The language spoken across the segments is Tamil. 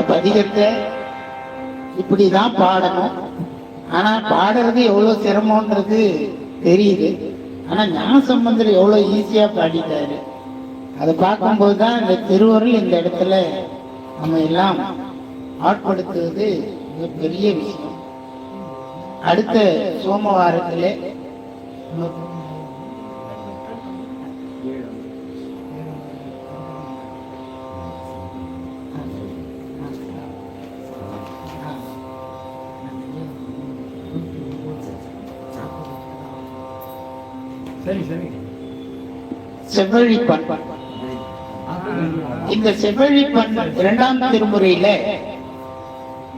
பதிகத்தை இப்படிதான் பாடணும். ஆனா பாடுறது எவ்வளவு சிரமம்ன்றது தெரியுது. ஆனா ஞானசம்பந்தர் எவ்வளவு ஈஸியா பாடிட்டாரு. அதை பார்க்கும்போது தான் இந்த திருவருள் இந்த இடத்துல நம்ம எல்லாம் ஆட்படுத்துவது மிக பெரிய விஷயம். அடுத்த சோமவாரத்திலே செவ்வழி பண்பன் இந்த செவ்வழி பண்பன் இரண்டாம் திருமுறையில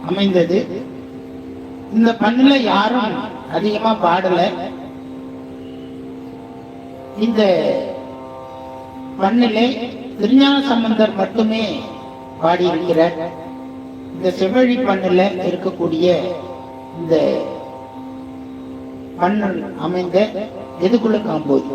அமைந்தது. இந்த பண்ணுல யாரும் அதிகமா பாடல. இந்த பண்ணிலே திருஞான சம்பந்தர் மட்டுமே பாடியிருக்கிறார். இந்த செவ்வழி பண்ணுல இருக்கக்கூடிய இந்த பண்ணல் அமைந்த எதுக்குள்ள காம்போது